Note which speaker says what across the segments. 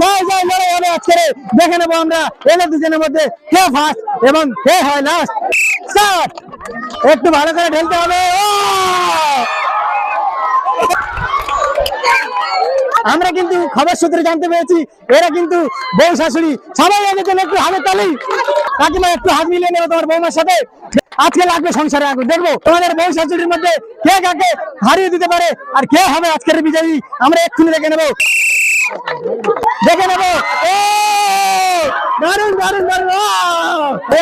Speaker 1: জয় জয় লড়াই হবে আজকে দেখে নেব আমরা এদের দুজনের মধ্যে কে ফার্স্ট এবং কে হয় লাস্ট স্টার্ট একটু ভালো করে ঢেলতে হবে। আমরা কিন্তু খবর সূত্রে জানতে পেরেছি, এরা কিন্তু বউ শাশুড়ি সবাই আগে জন্য একটু হাতের তালি। কাকিমা একটু হাত মিলিয়ে নেবে তোমার বৌমার সাথে। আজকে লাগবে সংসারে আগুন। দেখব তোমাদের বউ শাশুড়ির মধ্যে কে কাকে হারিয়ে দিতে পারে আর কে হবে আজকের বিজয়ী। আমরা এক্ষুনি দেখে নেব। দেখে দারুণ দারুণ দারুণ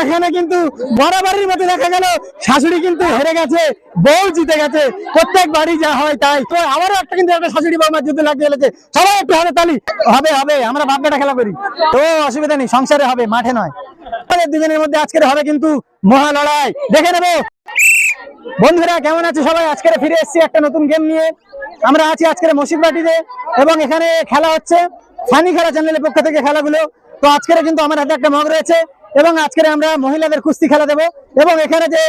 Speaker 1: এখানে কিন্তু মতো দেখা গেল, শাশুড়ি কিন্তু হেরে গেছে, বউ জিতে গেছে, প্রত্যেক বাড়ি যা হয় তাই। তো আমারও একটা কিন্তু একটা শাশুড়ি বৌমা যুদ্ধ লাগিয়ে গেলেছে সবাই একটু হবে তালি। হবে হবে, আমরা বাপটা খেলা করি। তো অসুবিধা নেই, সংসারে হবে, মাঠে নয়। দুজনের মধ্যে আজকের হবে কিন্তু মহা লড়াই দেখে নেব। বন্ধুরা, কেমন আছে সবাই? আজকে ফিরে এসেছি একটা নতুন গেম নিয়ে। আমরা আছি আজকের মসজিদ বাটিতে এবং এখানে খেলা হচ্ছে। ফানি খেলা চ্যানেলের পক্ষ থেকে খেলাগুলো। তো আজকের কিন্তু আমার হাতে একটা মগ রয়েছে এবং আজকের আমরা মহিলাদের কুস্তি খেলা দেবো। এবং এখানে যে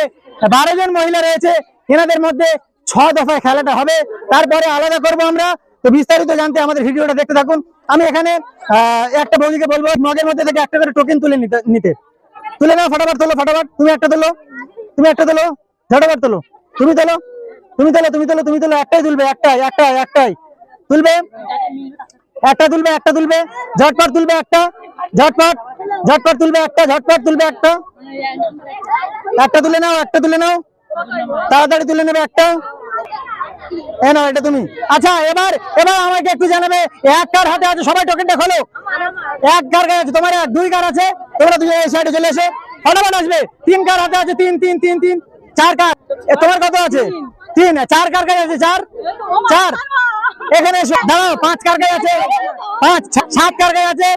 Speaker 1: বারো জন মহিলা রয়েছে, এনাদের মধ্যে ছ দফায় খেলাটা হবে। তারপরে আলাদা করব আমরা। তো বিস্তারিত জানতে আমাদের ভিডিওটা দেখতে থাকুন। আমি এখানে একটা বৌদিকে বলব, মগের মধ্যে থেকে একটা করে টোকেন তুলে নিতে নিতে। তুলে নাও, ফটাফট তোলো, ফটাফট। তুমি একটা তোলো। তুমি একটা তোলো। ঝটাফট তোলো। তুমি তোলো তুমি তোলো তুমি তোলো তুমি তোলো, একটাই তুলবে, একটাই একটাই একটাই। তুলবে? একটা তুলবে একটা তুলবে, ঝটপট তুলবে একটা, ঝটপট ঝটপট তুলবে একটা, ঝটপট তুলবে একটা। একটা তুলে নাও, একটা তুলে নাও। তাড়াতাড়ি তুলে নেবে একটা। এ এটা তুমি। আচ্ছা এবার এবার আমাকে একটু জানাবে, এক কার হাতে আছে, সবাই টোকেনটা খোলো। এক কার আছে, তোমার দুই কার আছে, তোমরা এই সাইডে চলে এসো। ফটাফট আসবে। তিন কার হাতে আছে, তিন তিন তিন তিন। চার কার? তোমার কত আছে? তিন। চার কার কাছে আছে? চার? চার। এখানে দাঁড়াও, পাঁচ কার কাছে আছে? পাঁচ। সাত কার কাছে আছে?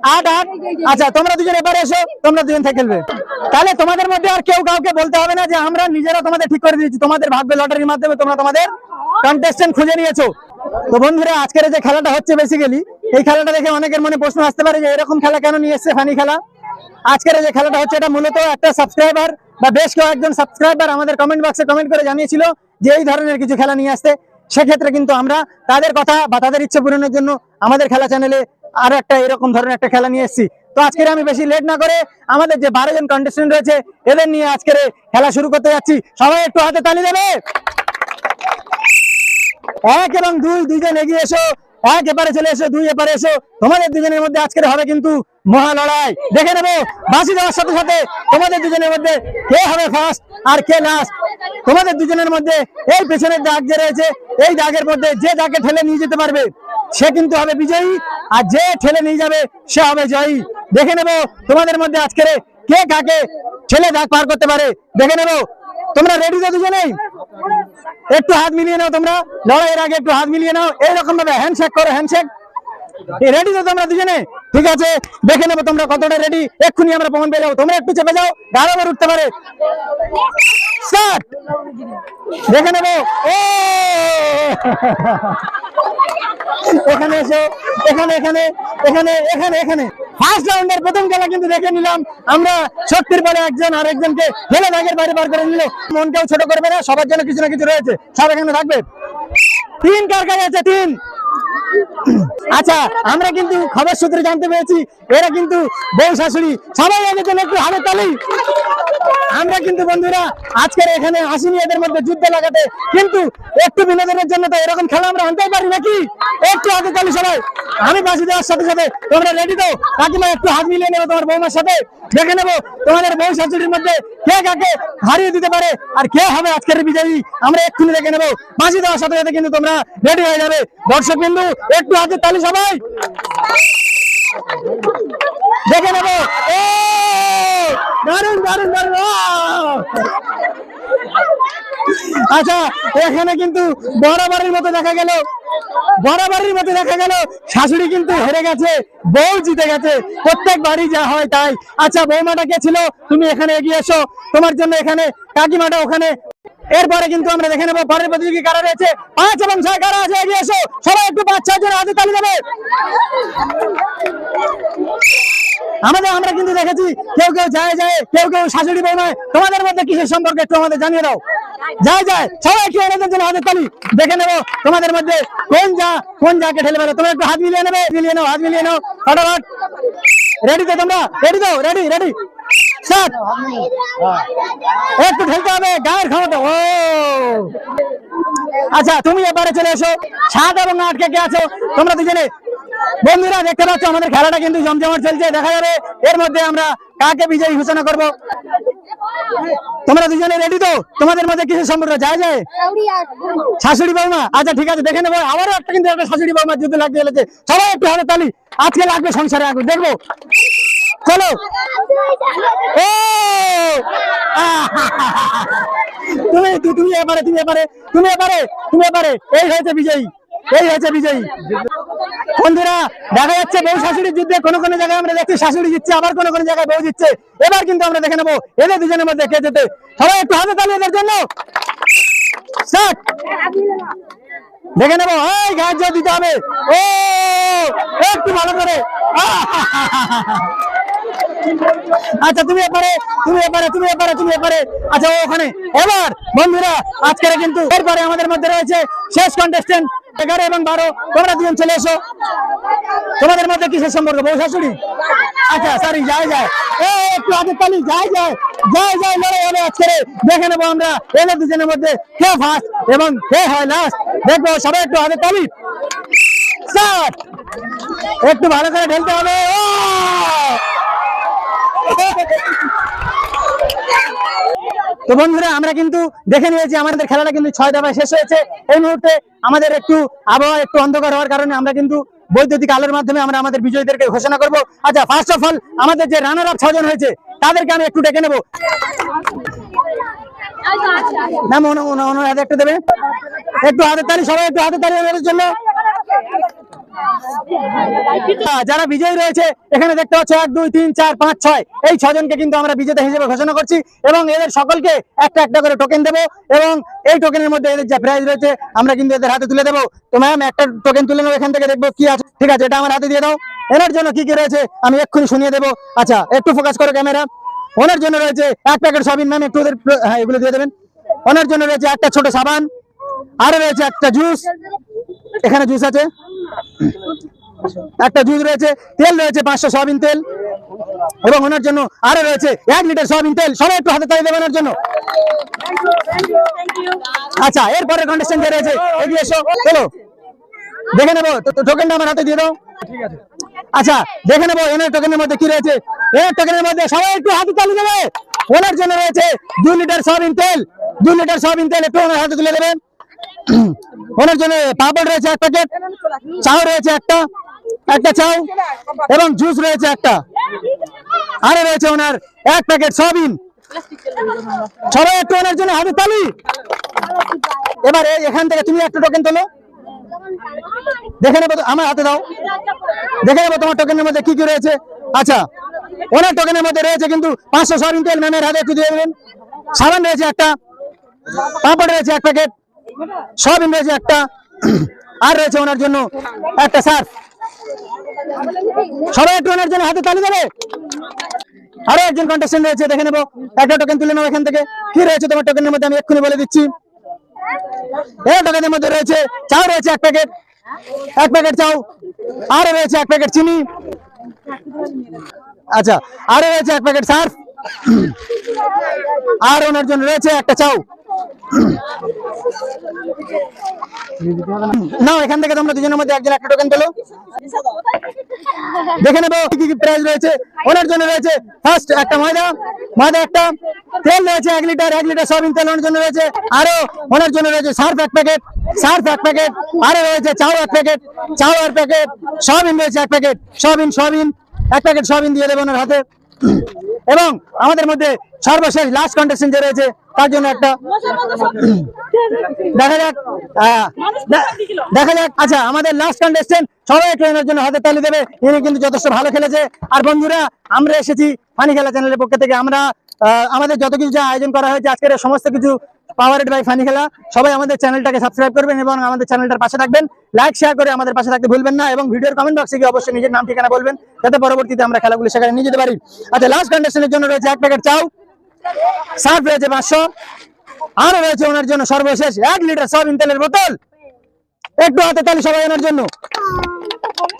Speaker 1: আট আট। আচ্ছা তোমরা দুজন এবারে এসো, তোমরা দুজন থেকে খেলবে। তাহলে তোমাদের মধ্যে আর কেউ কাউকে বলতে হবে না যে আমরা নিজেরা তোমাদের ঠিক করে দিয়েছি। তোমাদের ভাগ্য লটারির মাধ্যমে তোমরা তোমাদের কন্টেস্টেন্ট খুঁজে নিয়েছো। তো বন্ধুরা, আজকের যে খেলাটা হচ্ছে বেসিক্যালি এই খেলাটা দেখে অনেকের মনে প্রশ্ন আসতে পারে যে এরকম খেলা কেন নিয়ে এসছে? ফানি খেলা। আজকের যে খেলাটা হচ্ছে, এটা মূলত একটা সাবস্ক্রাইবার বা বেশ কয়েকজন সাবস্ক্রাইবার আমাদের কমেন্ট বক্সে কমেন্ট করে জানিয়েছিল যে এই ধরনের কিছু খেলা নিয়ে আসতে। সেক্ষেত্রে কিন্তু আমরা তাদের কথা বা তাদের ইচ্ছে পূরণের জন্য আমাদের খেলা চ্যানেলে আরও একটা এরকম ধরনের একটা খেলা নিয়ে এসেছি। তো আজকের আমি বেশি লেট না করে আমাদের যে বারো জন কন্টেস্টেন্ট রয়েছে, এদের নিয়ে আজকের খেলা শুরু করতে যাচ্ছি। সবাই একটু হাতে তালি দেবে। এক এবং দুই, দুইজন এগিয়ে এসো। এক এপারে চলে এসো, দুই এপারে এসো। তোমাদের দুজনের মধ্যে আজকের হবে কিন্তু মহা লড়াই দেখে নেব বাসি দেওয়ার সাথে সাথে তোমাদের দুজনের মধ্যে কে হবে ফার্স্ট আর কে লাস্ট তোমাদের দুজনের মধ্যে এই পেছনের দাগ যে রয়েছে, এই দাগের মধ্যে যে দাগে ঠেলে নিয়ে যেতে পারবে, সে কিন্তু হবে বিজয়ী। আর যে ঠেলে নিয়ে যাবে, সে হবে জয়ী। দেখে নেব, তোমাদের মধ্যে আজকের কে কাকে ঠেলে দাগ পার করতে পারে। দেখে নেব, তোমরা রেডি তো দুজনেই? একটু হাত মিলিয়ে নাও তোমরা। লড়াইয়ের আগে একটু হাত মিলিয়ে নাও। এইরকম ভাবে হ্যান্ডশেক করো হ্যান্ডশেক রেডি তো তোমরা দুজনে? ঠিক আছে? দেখে নেব তোমরা কতটা রেডি এক্ষুনি আমরা প্রমাণ পেয়ে যাব। তোমরা একটু চেপে যাও। গাড়াবার উঠতে পারে। দেখে নেব। এখানে এসো। এখানে এখানে এখানে এখানে এখানে। ফার্স্ট রাউন্ডের প্রথম খেলা কিন্তু দেখে নিলাম। আমরা শক্তির বলে একজন আর একজনকে ফেলে ভাগের বাইরে বার করে নিল মনকেও ছোট করবে না, সবার জন্য কিছু না কিছু রয়েছে। সব এখানে থাকবে। তিন কার কাছে আছে, তিন। আচ্ছা আমরা কিন্তু খবর সূত্রে জানতে পেরেছি, এরা কিন্তু বউ শাশুড়ি, সবাই এদের জন্য একটু হাতে তালি। আমরা কিন্তু বন্ধুরা আজকের এখানে আসিনি এদের মধ্যে যুদ্ধ লাগাতে কিন্তু একটু বিনোদনের জন্য তো এরকম খেলা আমরা আনতেই পারি নাকি? একটু হাতে তালি সবাই, আমি বাসি দেওয়ার সাথে সাথে তোমরা রেডি তো? কাকিমা একটু হাত মিলিয়ে নেব তোমার বৌমার সাথে, দেখে নেব তোমাদের বউ শাশুড়ির মধ্যে কে কাকে হারিয়ে দিতে পারে আর কে হবে আজকের বিজয়ী, আমরা এক্ষুনি দেখে নেব। বাসি দেওয়ার সাথে সাথে কিন্তু তোমরা রেডি হয়ে যাবে। দর্শক বিন্দু একটু হাতে তালি সবাই। দেখে নেব। দারুণ দারুণ দারুণ আচ্ছা এখানে কিন্তু বরাবরের মতো দেখা গেল। বরাবরের মতো দেখা গেল। শাশুড়ি কিন্তু হেরে গেছে, বউ জিতে গেছে প্রত্যেক বাড়ি যা হয় তাই। আচ্ছা বৌমাটা কে ছিল? তুমি এখানে এগিয়ে এসো। তোমার জন্য এখানে কাকিমাটা ওখানে। এরপরে কিন্তু আমরা দেখে নেব পরের প্রতিযোগী কারা রয়েছে। পাঁচ এবং ছয়, কারা আছে? এগিয়ে এসো। সবাই একটু পাঁচ, ছয় জন হাতে তালি দেবে। আমাদের আমরা কিন্তু দেখেছি, কেউ কেউ যায় যায়, কেউ কেউ শাশুড়ি বৌমায় তোমাদের মধ্যে কিসের সম্পর্কে একটু আমাদের জানিয়ে দাও। যায় যায়, সবাই একটু এনাদের জন্য হাতের তালি। দেখে নেব তোমাদের মধ্যে কোন যা, কোন যাকে ঠেলে পারো তোমরা একটু হাত মিলিয়ে নেবে, মিলিয়ে নাও, হাত মিলিয়ে নাও। ফটাফট। রেডি তো তোমরা? রেডি তো? রেডি রেডি একটু ঠেলতে হবে, গায়ের ক্ষমতা। ও! আচ্ছা তুমি এবারে চলে এসো। সাত এবং আট কে কে আছো? তোমরা দুজনে বন্ধুরা, দেখতে পাচ্ছ, আমাদের খেলাটা কিন্তু জমজমাট চলছে। দেখা যাবে এর মধ্যে আমরা কাকে বিজয়ী ঘোষণা করব। তোমরা দুজনে রেডি তো? তোমাদের মধ্যে কিছু সম্পর্ক? যায় যায়। শাশুড়ি বৌমা। আচ্ছা ঠিক আছে, দেখে নেব। আবারও একটা কিন্তু একটা শাশুড়ি বৌমা যুদ্ধ লাগতে চলেছে। সবাই একটু হাতে তালি। আজকে লাগবে সংসারে আগুন। দেখব। চলো। তুমি তুমি এবারে তুমি এবারে তুমি এবারে তুমি এবারে এই হয়েছে বিজয়ী। এই হয়েছে বিজয়ী। বন্ধুরা, দেখা যাচ্ছে বউ শাশুড়ির যুদ্ধে কোনো কোনো জায়গায় আমরা দেখছি শাশুড়ি জিতছে আবার কোনো কোনো জায়গায় বউ জিতছে এবার কিন্তু আমরা দেখে নেব, এদের দুজনের মধ্যে কে যেতে সবাই একটু হাতে তালি এদের জন্য। দেখে নেব, এই গাছ দিতে হবে। ও, একটু ভালো করে। আচ্ছা তুমি এবারে তুমি এবারে তুমি এবারে তুমি এবারে আচ্ছা ওখানে। এবার, বন্ধুরা, আজকের কিন্তু এরপরে আমাদের মধ্যে রয়েছে শেষ কন্টেস্টেন্ট এগারো এবং বারো, তোমরা দুজন চলে এসো। তোমাদের মধ্যে কিসের সম্পর্ক বউ শাশুড়ি আচ্ছা সরি যায় যায়। একটু হাতের তালি, যায় যায়। যায় যায়, লড়াই হবে আজকে দেখে নেব আমরা এদের দুজনের মধ্যে কে ফার্স্ট এবং কে হয় লাস্ট দেখব, সবাই একটু হাতের তালি। একটু ভালো করে ঢেলতে হবে! তো বন্ধুরা আমরা কিন্তু দেখে নিয়েছি আমাদের খেলাটা কিন্তু ছয় দফায় শেষ হয়েছে। এই মুহূর্তে আমাদের একটু আবহাওয়া একটু অন্ধকার হওয়ার কারণে আমরা কিন্তু বৈদ্যুতিক আলোর মাধ্যমে আমরা আমাদের বিজয়ীদেরকে ঘোষণা করব। আচ্ছা ফার্স্ট অফ অল আমাদের যে রানার আপ ছজন হয়েছে তাদেরকে আমি একটু ডেকে নেব। ম্যাম ওনার হাতে একটু দেবে। একটু হাতে তালি সবাই একটু হাতে তালি জন্য। যারা বিজয়ী রয়েছে, এখানে দেখতে পাচ্ছ, এক, দুই, তিন, চার, পাঁচ, ছয়। এই ছজনকে কিন্তু আমরা বিজেতা হিসেবে ঘোষণা করছি এবং এদের সকলকে একটা একটা করে টোকেন দেবো এবং এই টোকেনের মধ্যে এদের যে প্রাইজ রয়েছে, আমরা কিন্তু এদের হাতে তুলে দেবো। তো ম্যাম একটা টোকেন তুলে নেব, এখান থেকে দেখব কি আছে। ঠিক আছে, এটা আমার হাতে দিয়ে দাও। এনার জন্য কি কি রয়েছে, আমি এক্ষুনি শুনিয়ে দেবো। আচ্ছা একটু ফোকাস করো ক্যামেরা ওনার জন্য রয়েছে এক প্যাকেট সবিন ম্যাম একটু ওদের হ্যাঁ এগুলো দিয়ে দেবেন। ওনার জন্য রয়েছে একটা ছোট সাবান। আরও রয়েছে একটা জুস। এখানে জুস আছে? একটা জুস রয়েছে। তেল রয়েছে পাঁচশো সয়াবিন তেল। এবং ওনার জন্য আরও রয়েছে এক লিটার সয়াবিন তেল। সবাই একটু হাতে দেবেন ওনার জন্য। আচ্ছা এরপরে কন্ডিশন যে রয়েছে, এগিয়ে এসো। চলো। দেখে নেব। টোকেনটা আমার হাতে দিয়ে দাও। আচ্ছা দেখে নেব এনার টোকেনের মধ্যে কি রয়েছে। এনার টোকেনের মধ্যে সবাই একটু হাতে তালি দেবে। ওনার জন্য রয়েছে দুই লিটার সয়াবিন তেল। দুই লিটার সয়াবিন তেল একটু ওনার হাতে তুলে দেবেন। ওনার জন্য পাপড় রয়েছে এক প্যাকেট চাও রয়েছে একটা একটা চাও এবং জুস রয়েছে একটা। আরে রয়েছে ওনার এক প্যাকেট সয়াবিন। সবাই একটু ওনার জন্য হাতে তালি। এবারে এখান থেকে তুমি একটা টোকেন তোলো। দেখে নেব আমার হাতে দাও। দেখে নেব তোমার টোকেনের মধ্যে কি কি রয়েছে। আচ্ছা ওনার টোকেনের মধ্যে রয়েছে কিন্তু পাঁচশো সয়াবিন তেল, ম্যামের হাতে একটু দিয়ে দেবেন। সাবান রয়েছে একটা, পাঁপড় রয়েছে এক প্যাকেট। সয়াবিন রয়েছে একটা আর রয়েছে ওনার জন্য। একটা সার্ফ সবাই একটু ওনার জন্য হাতে তালি দেবে। আরও একজন কন্টেস্টেন্ট রয়েছে, দেখে নেব। একটা টোকেন তুলে নেব এখান থেকে। কি রয়েছে তোমার টোকেনের মধ্যে? আমি এক্ষুনি বলে দিচ্ছি। এই টোকেনের মধ্যে রয়েছে চাও রয়েছে এক প্যাকেট এক প্যাকেট চাও আরও রয়েছে এক প্যাকেট চিনি। আচ্ছা আরও রয়েছে এক প্যাকেট সার্ফ আর ওনার জন্য রয়েছে একটা চাও না, এখান থেকে তোমরা দুজনের মধ্যে একজন একটা টোকেন দেখে নেব কি কি রয়েছে। ওনার জন্য রয়েছে ফার্স্ট একটা ময়দা ময়দা একটা তেল রয়েছে এক লিটার এক লিটার সয়াবিন তেল ওনার জন্য রয়েছে। আরও ওনার জন্য রয়েছে সার্ফ এক প্যাকেট সার্ফ এক প্যাকেট আরও রয়েছে চাও এক প্যাকেট চাও এক প্যাকেট সয়াবিন রয়েছে এক প্যাকেট সয়াবিন সয়াবিন, এক প্যাকেট সয়াবিন দিয়ে দেবে ওনার হাতে। এবং আমাদের মধ্যে সর্বশেষ লাস্ট কন্টেস্টেন্ট যে রয়েছে, তার জন্য একটা দেখা যাক দেখা যাক আচ্ছা আমাদের লাস্ট কন্টেস্টেন্ট সবাই ট্রেনের জন্য হাতে তালি দেবে, ইনি কিন্তু যথেষ্ট ভালো খেলেছে। আর বন্ধুরা, আমরা এসেছি ফানি খেলা চ্যানেলের পক্ষ থেকে। আমরা আমাদের যত কিছু যা আয়োজন করা হয়েছে, আজকের সমস্ত কিছু পাওয়ারেড বাই ফানি খেলা সবাই আমাদের চ্যানেলটাকে সাবস্ক্রাইব করবেন এবং আমাদের চ্যানেলটার পাশে থাকবেন। লাইক শেয়ার করে আমাদের পাশে থাকতে ভুলবেন না এবং ভিডিওর কমেন্ট বক্সে গিয়ে অবশ্যই নিজের নাম, ঠিকানা বলবেন। যাতে পরবর্তীতে আমরা খেলাগুলো সেখানে নিয়ে যেতে পারি। আচ্ছা লাস্ট কন্ডিশনের জন্য রয়েছে এক প্যাকেট চাউ। সার্ফ রয়েছে পাঁচশো। আরও রয়েছে ওনার জন্য সর্বশেষ এক লিটার সব তেলের বোতল। একটু হাতে তালি সবাই ওনার জন্য।